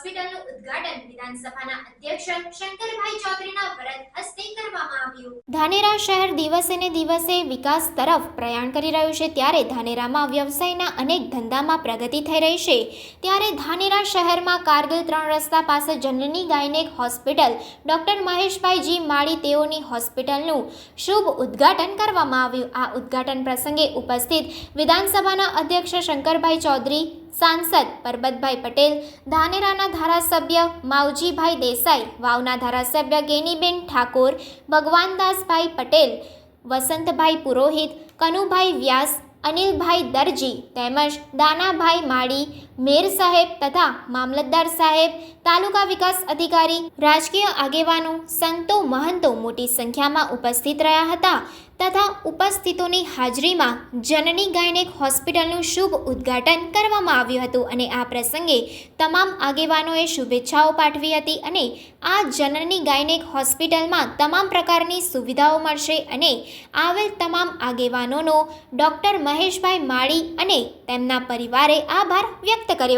હોસ્પિટલનું ઉદ્ઘાટન વિધાનસભાના અધ્યક્ષ શંકરભાઈ ચૌધરીના વરદ હસ્તે કરવામાં આવ્યું. ધાનેરા શહેર દિવસે ને દિવસે વિકાસ તરફ પ્રયાણ કરી રહ્યું છે, ત્યારે ધાનેરામાં વ્યવસાયના અનેક ધંધામાં પ્રગતિ થઈ રહી છે. ત્યારે ધાનેરા શહેરમાં કારગિલ ત્રણ રસ્તા પાસે Janani gynaec hospital, doctor Maheshbhai G Mali તેઓની હોસ્પિટલનું શુભ ઉદ્ઘાટન કરવામાં આવ્યું. આ ઉદ્ઘાટન પ્રસંગે ઉપસ્થિત વિધાનસભાના અધ્યક્ષ શંકરભાઈ ચૌધરી સાંસદ પરબતભાઈ પટેલ, ધાનેરાના ધારાસભ્ય માવજીભાઈ દેસાઈ, વાવના ધારાસભ્ય ગેનીબેન ઠાકોર, ભગવાનદાસભાઈ પટેલ, વસંતભાઈ પુરોહિત, કનુભાઈ વ્યાસ, અનિલભાઈ દરજી તેમજ દાનાભાઈ માળી મેર સાહેબ તથા મામલતદાર સાહેબ, તાલુકા વિકાસ અધિકારી, રાજકીય આગેવાનો, સંતો મહંતો મોટી સંખ્યામાં ઉપસ્થિત રહ્યા હતા તથા ઉપસ્થિતોની હાજરીમાં જનની ગાયનેક હોસ્પિટલનું શુભ ઉદ્ઘાટન કરવામાં આવ્યું હતું અને આ પ્રસંગે તમામ આગેવાનોએ શુભેચ્છાઓ પાઠવી હતી અને આ જનની ગાયનેક હોસ્પિટલમાં તમામ પ્રકારની સુવિધાઓ મળશે અને આવેલ તમામ આગેવાનોનો ડૉક્ટર મહેશભાઈ માળી અને તેમના પરિવારે આભાર વ્યક્ત ったかり